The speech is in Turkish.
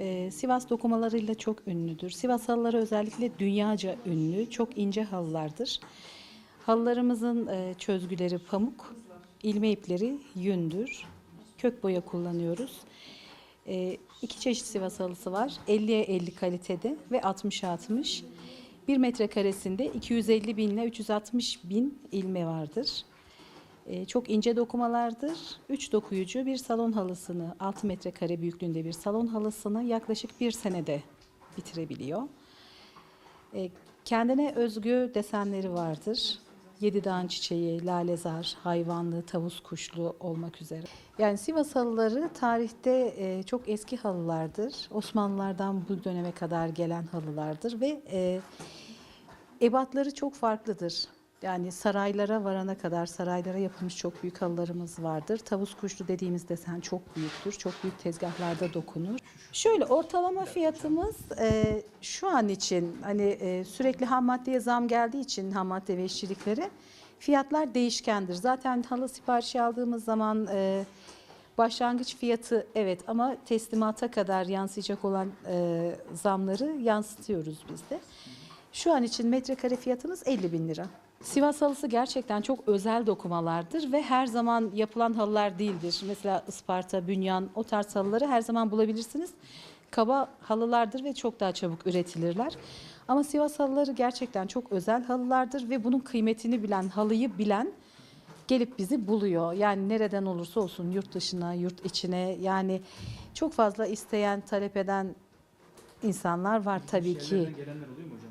e, Sivas dokumalarıyla çok ünlüdür. Sivas halıları özellikle dünyaca ünlü, çok ince halılardır. Halılarımızın e, çözgüleri pamuk, ilme ipleri yündür. Kök boya kullanıyoruz. E, iki çeşit Sivas halısı var. 50'ye 50 kalitede ve 60'a 60. 1 metrekaresinde 250 bin ile 360 bin ilme vardır. E, çok ince dokumalardır. 3 dokuyucu bir salon halısını 6 metrekare büyüklüğünde bir salon halısını yaklaşık bir senede bitirebiliyor. E, kendine özgü desenleri vardır. Yedi dağın çiçeği, lalezar, hayvanlı, tavus kuşlu olmak üzere. Yani Sivas halıları tarihte e, çok eski halılardır. Osmanlılardan bu döneme kadar gelen halılardır ve e, ebatları çok farklıdır. Yani saraylara varana kadar saraylara yapılmış çok büyük halılarımız vardır. Tavus kuşlu dediğimiz desen çok büyüktür. Çok büyük tezgahlarda dokunur. Şöyle ortalama fiyatımız e, şu an için hani e, sürekli ham maddeye zam geldiği için ham madde ve işçiliklere fiyatlar değişkendir. Zaten halı siparişi aldığımız zaman e, başlangıç fiyatı evet ama teslimata kadar yansıyacak olan e, zamları yansıtıyoruz biz de. Şu an için metrekare fiyatımız 50 bin lira. Sivas halısı gerçekten çok özel dokumalardır ve her zaman yapılan halılar değildir. Mesela Isparta, Bünyan o tarz halıları her zaman bulabilirsiniz. Kaba halılardır ve çok daha çabuk üretilirler. Ama Sivas halıları gerçekten çok özel halılardır ve bunun kıymetini bilen, halıyı bilen gelip bizi buluyor. Yani nereden olursa olsun yurt dışına, yurt içine yani çok fazla isteyen, talep eden insanlar var tabii ki. Gelenler oluyor mu hocam?